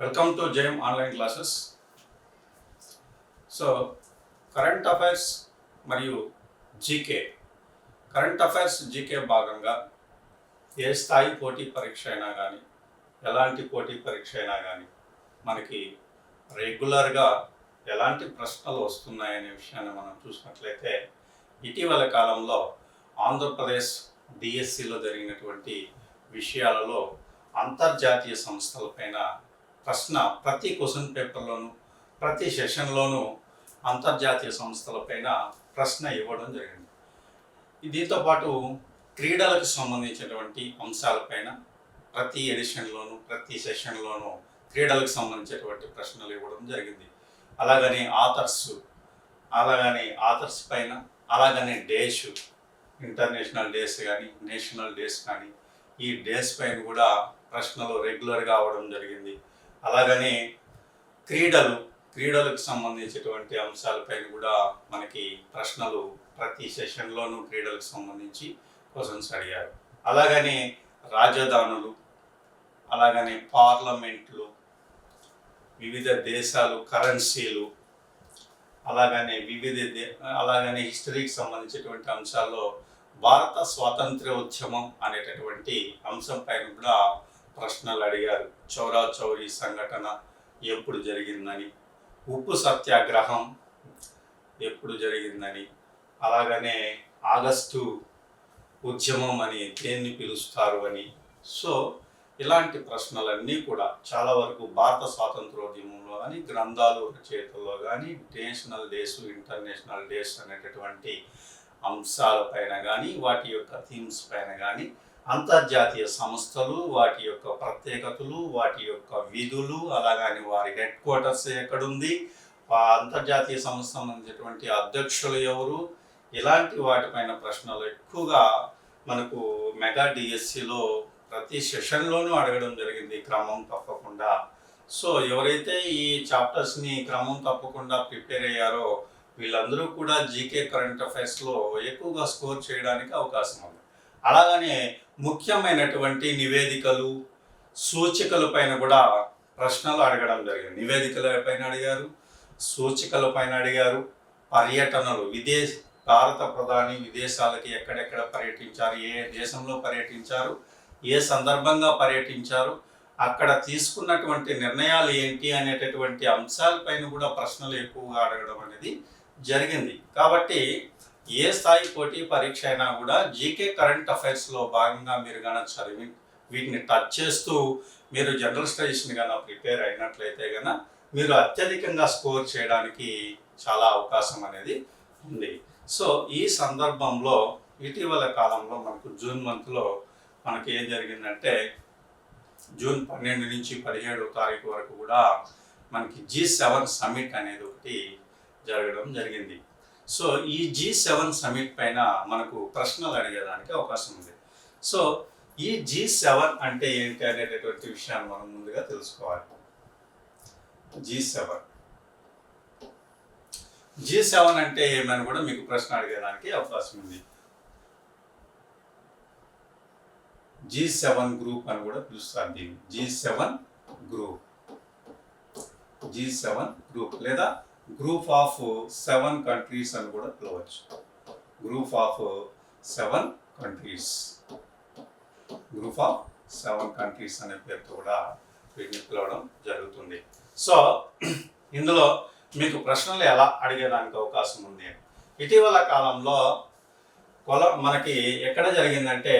Welcome to Jaime online classes so current affairs మరియు GK current affairs GK భాగంగా ఏ స్థాయి పోటీ పరీక్ష అయినా కానీ ఎలాంటి పోటీ పరీక్ష అయినా కానీ మనకి రెగ్యులర్గా ఎలాంటి ప్రశ్నలు వస్తున్నాయనే విషయాన్ని మనం చూసినట్లయితే ఇటీవల కాలంలో ఆంధ్రప్రదేశ్ డిఎస్సిలో జరిగినటువంటి విషయాలలో అంతర్జాతీయ సంస్థలపైన ప్రశ్న ప్రతి క్వశ్చన్ పేపర్లోనూ ప్రతి సెషన్లోనూ అంతర్జాతీయ సంస్థలపైన ప్రశ్న ఇవ్వడం జరిగింది. దీంతో పాటు క్రీడలకు సంబంధించినటువంటి అంశాలపైన ప్రతి ఎడిషన్లోనూ ప్రతి సెషన్లోనూ క్రీడలకు సంబంధించినటువంటి ప్రశ్నలు ఇవ్వడం జరిగింది. అలాగనే ఆథర్స్ అలాగని ఆథర్స్ పైన అలాగనే డేస్ ఇంటర్నేషనల్ డేస్ కానీ నేషనల్ డేస్ కానీ ఈ డేస్ పైన కూడా ప్రశ్నలు రెగ్యులర్గా అవ్వడం జరిగింది. అలాగనే క్రీడలు క్రీడలకు సంబంధించినటువంటి అంశాలపైన కూడా మనకి ప్రశ్నలు ప్రతి సెషన్లోనూ క్రీడలకు సంబంధించి క్వశ్చన్స్ అడిగారు. అలాగనే రాజధానులు అలాగనే పార్లమెంట్లు వివిధ దేశాలు కరెన్సీలు అలాగనే వివిధ దే- అలాగనే హిస్టరీకి సంబంధించినటువంటి అంశాల్లో భారత స్వాతంత్ర్యోద్యమం అనేటటువంటి అంశం పైన కూడా ప్రశ్నలు అడిగారు. చౌరా చౌరీ సంఘటన ఎప్పుడు జరిగిందని ఉప్పు సత్యాగ్రహం ఎప్పుడు జరిగిందని అలాగనే ఆగస్టు ఉద్యమం అని దేన్ని పిలుస్తారు అని. సో ఇలాంటి ప్రశ్నలన్నీ కూడా చాలా వరకు భారత స్వాతంత్రోద్యమంలో కానీ గ్రంథాలు రచయితల్లో కానీ నేషనల్ డేస్ ఇంటర్నేషనల్ డేస్ అనేటటువంటి అంశాలపైన కానీ వాటి యొక్క థీమ్స్ పైన కానీ అంతర్జాతీయ సంస్థలు వాటి యొక్క ప్రత్యేకతలు వాటి యొక్క విధులు అలాగని వారి హెడ్ క్వార్టర్స్ ఎక్కడుంది ఆ అంతర్జాతీయ సంస్థ సంబంధించినటువంటి అధ్యక్షులు ఎవరు ఇలాంటి వాటిపైన ప్రశ్నలు ఎక్కువగా మనకు మెగా డిఎస్సిలో ప్రతి సెషన్లోనూ అడగడం జరిగింది క్రమం తప్పకుండా. సో ఎవరైతే ఈ చాప్టర్స్ని క్రమం తప్పకుండా ప్రిపేర్ అయ్యారో వీళ్ళందరూ కూడా జీకే కరెంట్ అఫైర్స్లో ఎక్కువగా స్కోర్ చేయడానికి అవకాశం ఉంది. అలాగనే ముఖ్యమైనటువంటి నివేదికలు సూచికల పైన కూడా ప్రశ్నలు అడగడం జరిగింది. నివేదికల పైన అడిగారు సూచికల పైన అడిగారు. పర్యటనలు విదేశ భారత ప్రధాని విదేశాలకి ఎక్కడెక్కడ పర్యటించారు ఏ దేశంలో పర్యటించారు ఏ సందర్భంగా పర్యటించారు అక్కడ తీసుకున్నటువంటి నిర్ణయాలు ఏంటి అనేటటువంటి అంశాలపైన కూడా ప్రశ్నలు ఎక్కువగా అడగడం అనేది జరిగింది. కాబట్టి ఏ స్థాయి పోటీ పరీక్ష అయినా కూడా జీకే కరెంట్ అఫైర్స్లో భాగంగా మీరు కనుక చదివి వీటిని టచ్ చేస్తూ మీరు జనరల్ స్టడీస్ని కనుక ప్రిపేర్ అయినట్లయితే కనుక మీరు అత్యధికంగా స్కోర్ చేయడానికి చాలా అవకాశం అనేది ఉంది. సో ఈ సందర్భంలో ఇటీవల కాలంలో మనకు జూన్ మంత్లో మనకి ఏం జరిగిందంటే జూన్ పన్నెండు నుంచి పదిహేడు తారీఖు వరకు కూడా మనకి జీ సెవెన్ సమిట్ అనేది ఒకటి జరగడం జరిగింది. సో ఈ జీ సెవెన్ సమిట్ పైన మనకు ప్రశ్నలు అడిగేదానికి అవకాశం ఉంది. సో ఈ జీ సెవెన్ అంటే ఏంటి అనేటటువంటి విషయాన్ని మనం ముందుగా తెలుసుకోవాలి. జీ సెవెన్ జీ సెవెన్ అంటే ఏమని కూడా మీకు ప్రశ్న అడిగేదానికి అవకాశం ఉంది. జీ సెవెన్ గ్రూప్ అని కూడా పిలుస్తారు దీన్ని. G seven group G seven group లేదా గ్రూప్ ఆఫ్ సెవెన్ కంట్రీస్ అని కూడా పిలవచ్చు. Group of seven countries. Group of seven countries అనే పేరుతో కూడా వీటిని పిలవడం జరుగుతుంది. సో ఇందులో మీకు ప్రశ్నలు ఎలా అడిగేదానికి అవకాశం ఉంది? ఇటీవల కాలంలో కొల మనకి ఎక్కడ జరిగిందంటే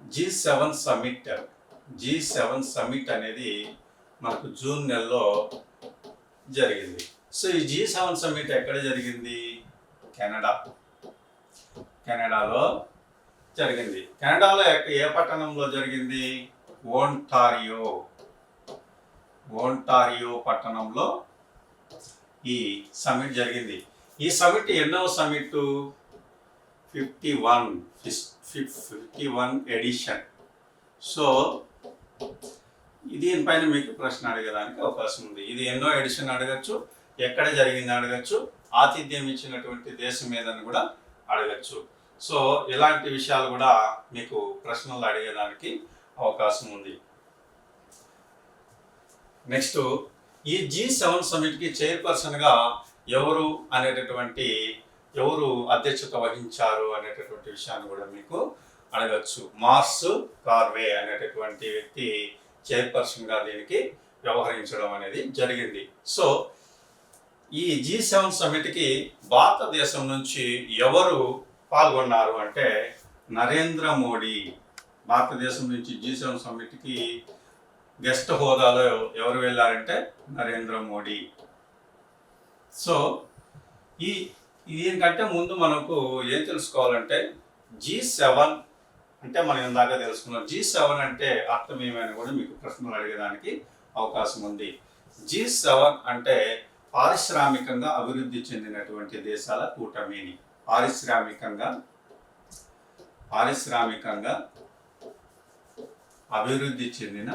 G seven summit G seven summit అనేది మనకు జూన్ నెలలో జరిగింది. సో ఈ జీ సెవెన్ సమ్మిట్ ఎక్కడ జరిగింది? కెనడా. కెనడాలో జరిగింది. కెనడాలో ఏ పట్టణంలో జరిగింది? ఓంటారియో. ఓంటారియో పట్టణంలో ఈ సమిట్ జరిగింది. ఈ సమిట్ ఎన్నో summit fifty one fifty one edition. So దీనిపైన మీకు ప్రశ్న అడగడానికి అవకాశం ఉంది. ఇది ఎన్నో ఎడిషన్ అడగచ్చు ఎక్కడ జరిగింది అడగచ్చు ఆతిథ్యం ఇచ్చినటువంటి దేశం ఏదని కూడా అడగచ్చు. సో ఇలాంటి విషయాలు కూడా మీకు ప్రశ్నలు అడిగేదానికి అవకాశం ఉంది. నెక్స్ట్ ఈ జీ సెవెన్ సమిట్కి చైర్పర్సన్గా ఎవరు అనేటటువంటి ఎవరు అధ్యక్షత వహించారు అనేటటువంటి విషయాన్ని కూడా మీకు అడగచ్చు. మార్స్ కార్వే అనేటటువంటి వ్యక్తి చైర్పర్సన్గా దీనికి వ్యవహరించడం అనేది జరిగింది. సో ఈ జీ సెవెన్ సమిట్కి భారతదేశం నుంచి ఎవరు పాల్గొన్నారు అంటే నరేంద్ర మోడీ. భారతదేశం నుంచి జీ సెవెన్ సమిట్కి గెస్ట్ హోదాలో ఎవరు వెళ్ళారంటే నరేంద్ర మోడీ. సో ఈ దీనికంటే ముందు మనకు ఏం తెలుసుకోవాలంటే జీ సెవెన్ అంటే మనం ఇందాక తెలుసుకున్నాం జీ సెవెన్ అంటే అర్థం ఏమైనా కూడా మీకు ప్రశ్నలు అడిగడానికి అవకాశం ఉంది. జీ సెవెన్ అంటే పారిశ్రామికంగా అభివృద్ధి చెందినటువంటి దేశాల కూటమిని. పారిశ్రామికంగా పారిశ్రామికంగా అభివృద్ధి చెందిన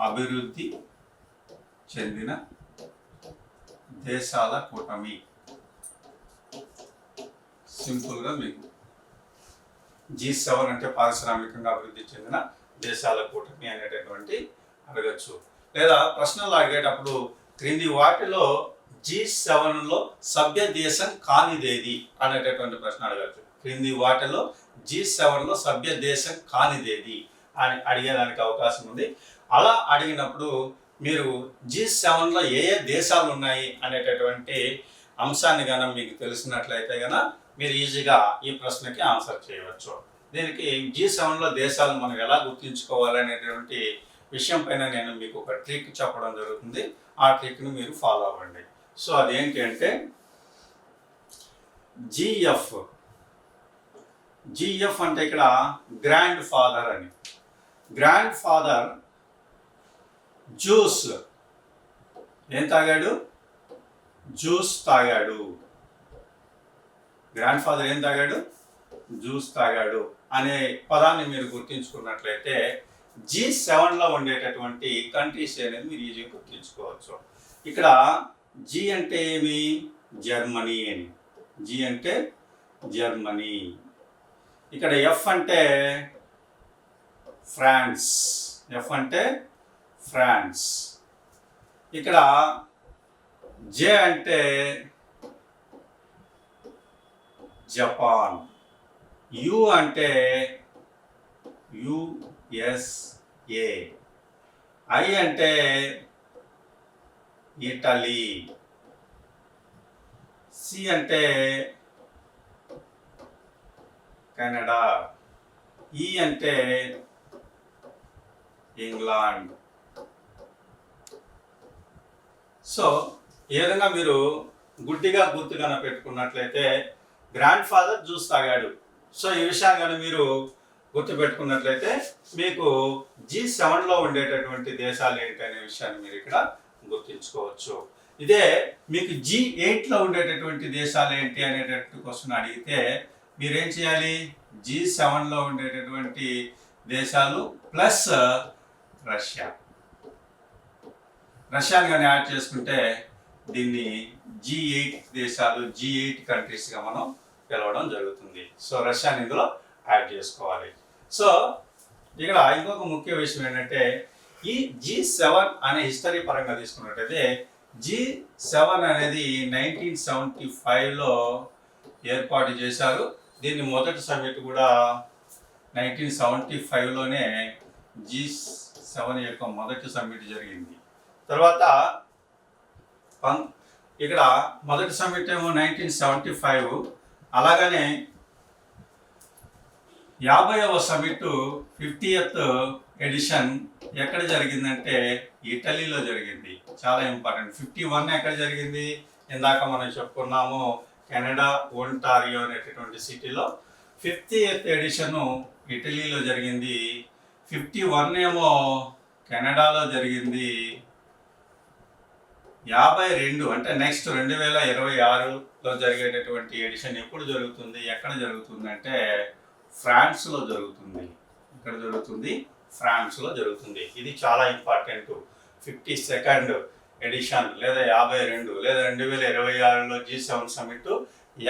అభివృద్ధి చెందిన దేశాల కూటమి. సింపుల్గా మీకు జీ సెవెన్ అంటే పారిశ్రామికంగా అభివృద్ధి చెందిన దేశాల కూటమి అనేటటువంటి అడగచ్చు. లేదా ప్రశ్నలు అడిగేటప్పుడు క్రింది వాటిలో జీ సెవెన్లో సభ్య దేశం కానిదేది అనేటటువంటి ప్రశ్న అడగచ్చు. క్రింది వాటిలో జీ సెవెన్లో సభ్య దేశం కానిదేది అని అడిగేదానికి అవకాశం ఉంది. అలా అడిగినప్పుడు మీరు జీ సెవెన్లో ఏ ఏ దేశాలు ఉన్నాయి అనేటటువంటి అంశాన్ని కనుక మీకు తెలిసినట్లయితే కనుక మీరు ఈజీగా ఈ ప్రశ్నకి ఆన్సర్ చేయవచ్చు. దీనికి జీ సెవెన్లో దేశాలు మనం ఎలా గుర్తించుకోవాలనేటువంటి విషయం పైన నేను మీకు ఒక ట్రిక్ చెప్పడం జరుగుతుంది. ఆ ట్రిక్ని మీరు ఫాలో అవ్వండి. సో అదేంటి అంటే జిఎఫ్ జిఎఫ్ అంటే ఇక్కడ గ్రాండ్ ఫాదర్ అని. Grandfather juice. ఏం తాగాడు? జ్యూస్ తాగాడు. గ్రాండ్ ఫాదర్ ఏం తాగాడు? జ్యూస్ తాగాడు అనే పదాన్ని మీరు గుర్తించుకున్నట్లయితే జీ సెవెన్లో ఉండేటటువంటి కంట్రీస్ అనేది మీరు ఈజీగా గుర్తించుకోవచ్చు. ఇక్కడ జీ అంటే ఏమి? జర్మనీ అని. జీ అంటే జర్మనీ. ఇక్కడ ఎఫ్ అంటే ఫ్రాన్స్. ఎఫ్ అంటే ఫ్రాన్స్. ఇక్కడ జే అంటే జపాన్ యు అంటే యుఎస్ఏ ఐ అంటే ఇటలీ సి అంటే కెనడా ఈ e అంటే ఇంగ్లాండ్ సో ఏదైనా మీరు గుడ్డిగా గుర్తుగా పెట్టుకున్నట్లయితే గ్రాండ్ ఫాదర్ జ్యూస్ తాగాడు. సో ఈ విషయాన్ని కానీ మీరు గుర్తుపెట్టుకున్నట్లయితే మీకు జీ సెవెన్లో ఉండేటటువంటి దేశాలు ఏంటి అనే విషయాన్ని మీరు ఇక్కడ గుర్తుంచుకోవచ్చు. ఇదే మీకు జీ ఎయిట్లో ఉండేటటువంటి దేశాలు ఏంటి అనేటటువంటి క్వశ్చన్ అడిగితే మీరేం చేయాలి? జీ సెవెన్లో ఉండేటటువంటి దేశాలు ప్లస్ రష్యా రష్యాని కానీ యాడ్ చేసుకుంటే దీన్ని జీ ఎయిట్ దేశాలు జీ ఎయిట్ కంట్రీస్గా మనం పిలవడం జరుగుతుంది. సో రష్యాని ఇందులో యాడ్ చేసుకోవాలి. సో ఇక్కడ ఇంకొక ముఖ్య విషయం ఏంటంటే ఈ జీ సెవెన్ అనే హిస్టరీ పరంగా తీసుకున్నట్టయితే జీ సెవెన్ అనేది నైన్టీన్ సెవెంటీ ఫైవ్లో ఏర్పాటు చేశారు. దీన్ని మొదటి సబ్జెక్ట్ కూడా నైన్టీన్ సెవెంటీ ఫైవ్లోనే జీ సెవెన్ యొక్క మొదటి సమ్మిట్ జరిగింది. తర్వాత ఇక్కడ మొదటి సమ్మిట్ ఏమో నైన్టీన్ సెవెంటీ ఫైవ్ అలాగనే యాభైవ సమిట్ ఫిఫ్టీయత్ ఎడిషన్ ఎక్కడ జరిగిందంటే ఇటలీలో జరిగింది. చాలా ఇంపార్టెంట్. ఫిఫ్టీ వన్ ఎక్కడ జరిగింది? ఇందాక మనం చెప్పుకున్నాము కెనడా ఒంటారియో అనేటటువంటి సిటీలో. ఫిఫ్టీయత్ ఎడిషన్ ఇటలీలో జరిగింది. ఫిఫ్టీ వన్ ఏమో కెనడాలో జరిగింది. యాభై రెండు అంటే నెక్స్ట్ రెండు వేల ఇరవై ఆరులో జరిగేటటువంటి ఎడిషన్ ఎప్పుడు జరుగుతుంది ఎక్కడ జరుగుతుంది అంటే ఫ్రాన్స్లో జరుగుతుంది. ఇక్కడ జరుగుతుంది? ఫ్రాన్స్లో జరుగుతుంది. ఇది చాలా ఇంపార్టెంట్. ఫిఫ్టీ సెకండ్ ఎడిషన్ లేదా యాభై రెండు లేదా రెండు వేల ఇరవై ఆరులో జీ సెవెన్ సమిట్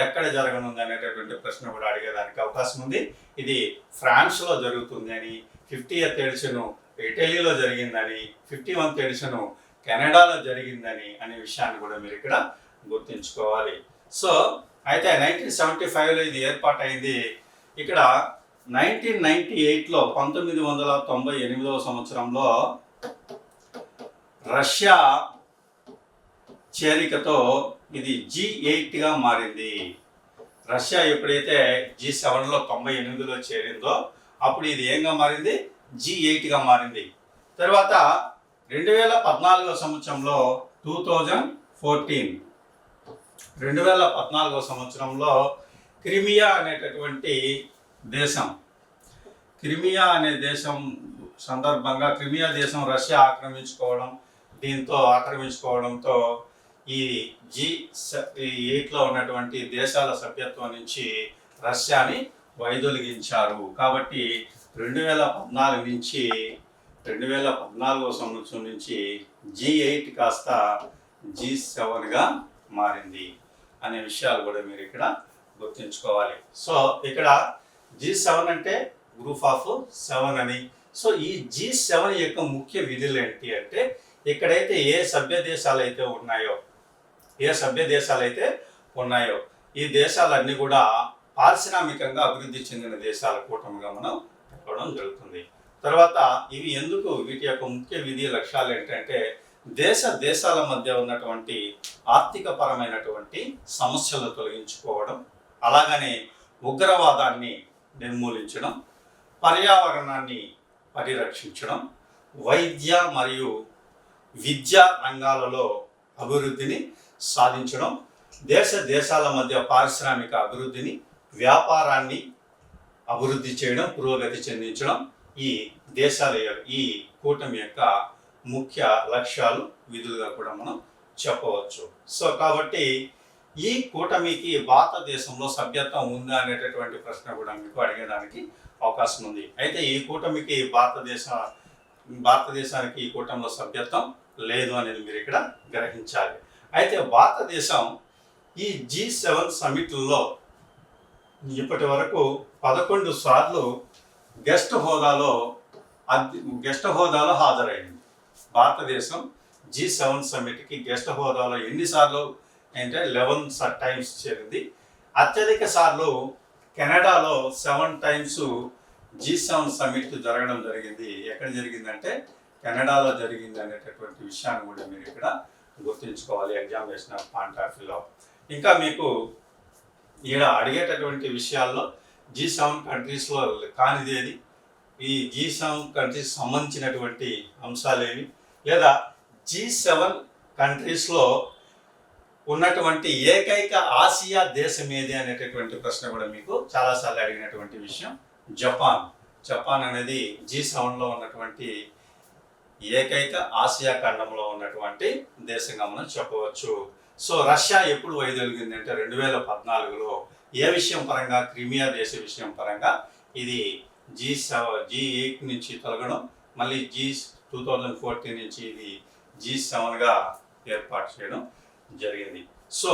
ఎక్కడ జరగనుంది అనేటటువంటి ప్రశ్న కూడా అడిగేదానికి అవకాశం ఉంది. ఇది ఫ్రాన్స్లో జరుగుతుంది అని ఫిఫ్టీ ఎత్ ఎడిషన్ ఇటలీలో జరిగిందని ఫిఫ్టీ వన్త్ ఎడిషన్ కెనడాలో జరిగిందని అనే విషయాన్ని కూడా మీరు ఇక్కడ గుర్తుంచుకోవాలి. సో అయితే నైన్టీన్ సెవెంటీ ఫైవ్లో ఇది ఏర్పాటైంది. ఇక్కడ నైన్టీన్ నైన్టీ ఎయిట్లో పంతొమ్మిది వందల తొంభై ఎనిమిదవ సంవత్సరంలో రష్యా చేరికతో ఇది జీ ఎయిట్గా మారింది. రష్యా ఎప్పుడైతే జీ సెవెన్లో తొంభై ఎనిమిదిలో చేరిందో అప్పుడు ఇది ఏంగా మారింది? జీ ఎయిట్గా మారింది. తర్వాత రెండు వేల పద్నాలుగో సంవత్సరంలో టూ థౌజండ్ ఫోర్టీన్. రెండు వేల పద్నాలుగో సంవత్సరంలో క్రిమియా అనేటటువంటి దేశం. క్రిమియా అనే దేశం సందర్భంగా క్రిమియా దేశం రష్యా ఆక్రమించుకోవడం దీంతో ఆక్రమించుకోవడంతో ఈ జీ ఎయిట్లో ఉన్నటువంటి దేశాల సభ్యత్వం నుంచి రష్యాని వైదొలిగించారు. కాబట్టి రెండు వేల పద్నాలుగు నుంచి రెండు వేల పద్నాలుగో సంవత్సరం నుంచి జీ ఎయిట్ కాస్త జీ సెవెన్గా మారింది అనే విషయాలు కూడా మీరు ఇక్కడ గుర్తుంచుకోవాలి. సో ఇక్కడ జీ సెవెన్ అంటే గ్రూప్ ఆఫ్ సెవెన్ అని. సో ఈ జీ సెవెన్ యొక్క ముఖ్య విధులు ఏంటి అంటే ఇక్కడైతే ఏ సభ్య దేశాలు అయితే ఉన్నాయో ఏ సభ్య దేశాలు అయితే ఉన్నాయో ఈ దేశాలన్నీ కూడా పారిశ్రామికంగా అభివృద్ధి చెందిన దేశాల కూటమిగా మనం చెప్పడం జరుగుతుంది. తర్వాత ఇవి ఎందుకు వీటి యొక్క ముఖ్య విధి లక్ష్యాలు ఏంటంటే దేశ దేశాల మధ్య ఉన్నటువంటి ఆర్థిక పరమైనటువంటి సమస్యలు తొలగించుకోవడం అలాగనే ఉగ్రవాదాన్ని నిర్మూలించడం పర్యావరణాన్ని పరిరక్షించడం వైద్య మరియు విద్యా రంగాలలో అభివృద్ధిని సాధించడం దేశ దేశాల మధ్య పారిశ్రామిక అభివృద్ధిని వ్యాపారాన్ని అభివృద్ధి చేయడం పురోగతి చెందించడం ఈ దేశాల యొక్క- ఈ కూటమి యొక్క ముఖ్య లక్ష్యాలు విధులుగా కూడా మనం చెప్పవచ్చు. సో కాబట్టి ఈ కూటమికి భారతదేశంలో సభ్యత్వం ఉందా అనేటటువంటి ప్రశ్న కూడా మీకు అడిగడానికి అవకాశం ఉంది. అయితే ఈ కూటమికి భారతదేశ భారతదేశానికి ఈ కూటమిలో సభ్యత్వం లేదు అనేది మీరు ఇక్కడ గ్రహించాలి. అయితే భారతదేశం ఈ జీ సెవెన్ సమిట్లో ఇప్పటి వరకు పదకొండు సార్లు గెస్ట్ హోదాలో గెస్ట్ హోదాలో హాజరైంది భారతదేశం జీ సెవెన్ సమ్మిట్కి గెస్ట్ హోదాలో ఎన్నిసార్లు అంటే లెవెన్ టైమ్స్ చేరింది. అత్యధిక సార్లు కెనడాలో seven times G seven summit జరగడం జరిగింది. ఎక్కడ జరిగిందంటే కెనడాలో జరిగింది అనేటటువంటి విషయాన్ని కూడా మీరు ఇక్కడ గుర్తుంచుకోవాలి. ఎగ్జామినేషన్ పాయింట్ ఆఫ్ వ్యూలో ఇంకా మీకు ఈడ అడిగేటటువంటి విషయాల్లో జీ సెవెన్ కంట్రీస్లో కానిది ఏది ఈ జీ సెవెన్ కంట్రీస్ సంబంధించినటువంటి అంశాలేవి. లేదా జీ సెవెన్ కంట్రీస్లో ఉన్నటువంటి ఏకైక ఆసియా దేశం ఏది అనేటటువంటి ప్రశ్న కూడా మీకు చాలాసార్లు అడిగినటువంటి విషయం జపాన్. జపాన్ అనేది జీ సెవెన్లో ఉన్నటువంటి ఏకైక ఆసియా ఖండంలో ఉన్నటువంటి దేశంగా మనం చెప్పవచ్చు. సో రష్యా ఎప్పుడు వైదొలిగింది అంటే రెండు వేల పద్నాలుగులో ఏ విషయం పరంగా క్రిమియా దేశ విషయం పరంగా ఇది జీ సెవెన్ జీ ఎయిట్ నుంచి తొలగడం మళ్ళీ జీ టూ థౌజండ్ ఫోర్టీన్ నుంచి ఇది జీ సెవెన్గా ఏర్పాటు చేయడం జరిగింది. సో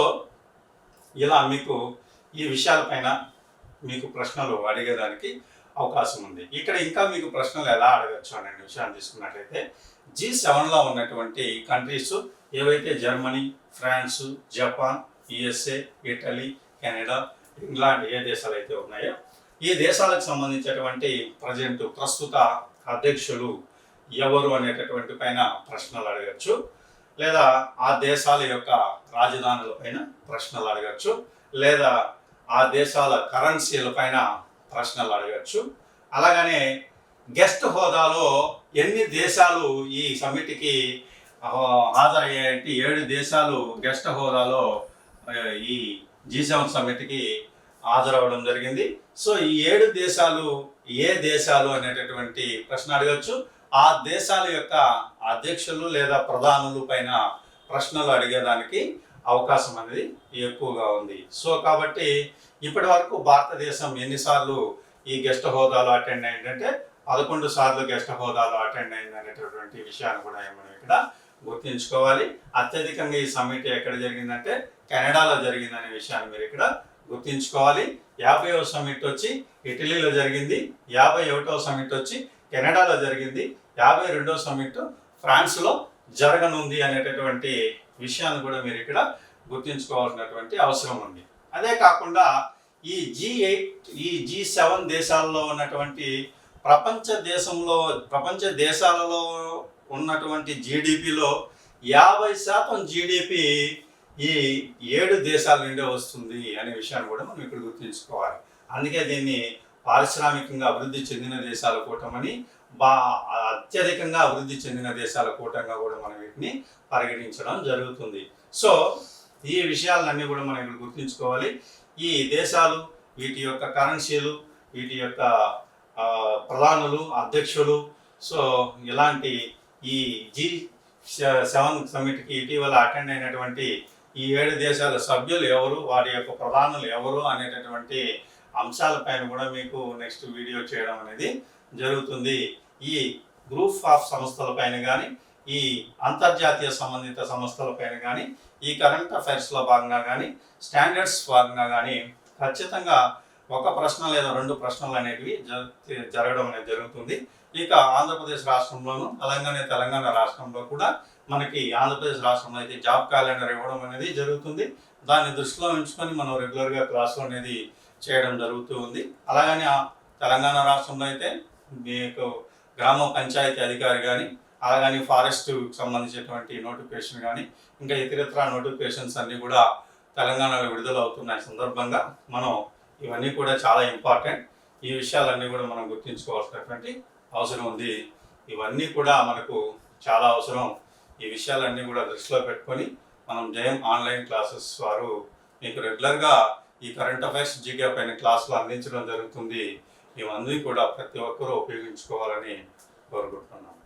ఇలా మీకు ఈ విషయాలపైన మీకు ప్రశ్నలు అడిగేదానికి అవకాశం ఉంది. ఇక్కడ ఇంకా మీకు ప్రశ్నలు ఎలా అడగచ్చు అనే విషయాన్ని తీసుకున్నట్లయితే జీ సెవెన్లో ఉన్నటువంటి కంట్రీస్ ఏవైతే Germany France Japan USA Italy Canada England ఏ దేశాలు అయితే ఉన్నాయో ఈ దేశాలకు సంబంధించినటువంటి ప్రజెంట్ ప్రస్తుత అధ్యక్షులు ఎవరు అనేటటువంటి పైన ప్రశ్నలు అడగచ్చు. లేదా ఆ దేశాల యొక్క రాజధానుల పైన ప్రశ్నలు అడగచ్చు. లేదా ఆ దేశాల కరెన్సీల పైన ప్రశ్నలు అడగచ్చు. అలాగనే గెస్ట్ హోదాలో ఎన్ని దేశాలు ఈ సమిటికి హాజరయ్యాయంటే ఏడు దేశాలు గెస్ట్ హోదాలో ఈ జీ సెవెన్ సమిట్కి హాజరవడం జరిగింది. సో ఈ ఏడు దేశాలు ఏ దేశాలు అనేటటువంటి ప్రశ్న అడగచ్చు. ఆ దేశాల యొక్క అధ్యక్షులు లేదా ప్రధానులు పైన ప్రశ్నలు అడిగేదానికి అవకాశం అనేది ఎక్కువగా ఉంది. సో కాబట్టి ఇప్పటి వరకు భారతదేశం ఎన్నిసార్లు ఈ గెస్ట్ హోదాలో అటెండ్ అయిందంటే పదకొండు సార్లు గెస్ట్ హోదాలో అటెండ్ అయింది అనేటటువంటి విషయాన్ని కూడా మనం ఇక్కడ గుర్తుంచుకోవాలి. అత్యధికంగా ఈ సమ్మిట్ ఎక్కడ జరిగిందంటే కెనడాలో జరిగిందనే విషయాన్ని మీరు ఇక్కడ గుర్తుంచుకోవాలి. యాభైవ సమ్మిట్ వచ్చి ఇటలీలో జరిగింది. యాభై ఒకటవ సమ్మిట్ వచ్చి కెనడాలో జరిగింది. యాభై రెండవ సమ్మిట్ ఫ్రాన్స్లో జరగనుంది అనేటటువంటి విషయాన్ని కూడా మీరు ఇక్కడ గుర్తుంచుకోవాల్సినటువంటి అవసరం ఉంది. అదే కాకుండా ఈ జీ ఎయిట్ ఈ జీ సెవెన్ దేశాల్లో ఉన్నటువంటి ప్రపంచ దేశంలో ప్రపంచ దేశాలలో ఉన్నటువంటి జీడిపిలో యాభై శాతం జీడిపి ఈ ఏడు దేశాల నుండే వస్తుంది అనే విషయాన్ని కూడా మనం ఇక్కడ గుర్తుంచుకోవాలి. అందుకే దీన్ని పారిశ్రామికంగా అభివృద్ధి చెందిన దేశాల కూటమని బా అత్యధికంగా అభివృద్ధి చెందిన దేశాల కూటంగా కూడా మనం వీటిని పరిగణించడం జరుగుతుంది. సో ఈ విషయాలన్నీ కూడా మనం ఇక్కడ గుర్తుంచుకోవాలి. ఈ దేశాలు వీటి యొక్క కరెన్సీలు వీటి యొక్క ప్రధానులు అధ్యక్షులు సో ఇలాంటి ఈ జీ సెవెన్ సమ్మిట్కి ఇటీవల అటెండ్ అయినటువంటి ఈ ఏడు దేశాల సభ్యులు ఎవరు వారి యొక్క ప్రధానులు ఎవరు అనేటటువంటి అంశాలపైన కూడా మీకు నెక్స్ట్ వీడియో చేయడం అనేది జరుగుతుంది. ఈ గ్రూప్ ఆఫ్ సంస్థలపైన కానీ ఈ అంతర్జాతీయ సంబంధిత సంస్థలపైన కానీ ఈ కరెంట్ అఫైర్స్లో భాగంగా కానీ స్టాండర్డ్స్ భాగంగా కానీ ఖచ్చితంగా ఒక ప్రశ్న లేదా రెండు ప్రశ్నలు అనేటివి జరగడం అనేది జరుగుతుంది. ఇక ఆంధ్రప్రదేశ్ రాష్ట్రంలోను తెలంగాణ తెలంగాణ రాష్ట్రంలో కూడా మనకి ఆంధ్రప్రదేశ్ రాష్ట్రంలో అయితే జాబ్ క్యాలెండర్ ఇవ్వడం అనేది జరుగుతుంది. దాన్ని దృష్టిలో ఉంచుకొని మనం రెగ్యులర్గా క్లాసులు అనేది చేయడం జరుగుతూ ఉంది. అలాగని తెలంగాణ రాష్ట్రంలో అయితే మీకు గ్రామ పంచాయతీ అధికారి కానీ అలాగని ఫారెస్ట్ సంబంధించినటువంటి నోటిఫికేషన్ కానీ ఇంకా ఇతరత్ర నోటిఫికేషన్స్ అన్నీ కూడా తెలంగాణలో విడుదల అవుతున్న సందర్భంగా మనం ఇవన్నీ కూడా చాలా ఇంపార్టెంట్ ఈ విషయాలన్నీ కూడా మనం గుర్తుంచుకోవాల్సినటువంటి అవసరం ఉంది. ఇవన్నీ కూడా మనకు చాలా అవసరం. ఈ విషయాలన్నీ కూడా దృష్టిలో పెట్టుకొని మనం జయం ఆన్లైన్ క్లాసెస్ వారు మీకు రెగ్యులర్గా ఈ కరెంట్ అఫైర్స్ జీకే పైన క్లాసులు అందించడం జరుగుతుంది. ఇవన్నీ కూడా ప్రతి ఒక్కరూ ఉపయోగించుకోవాలని కోరుకుంటున్నాం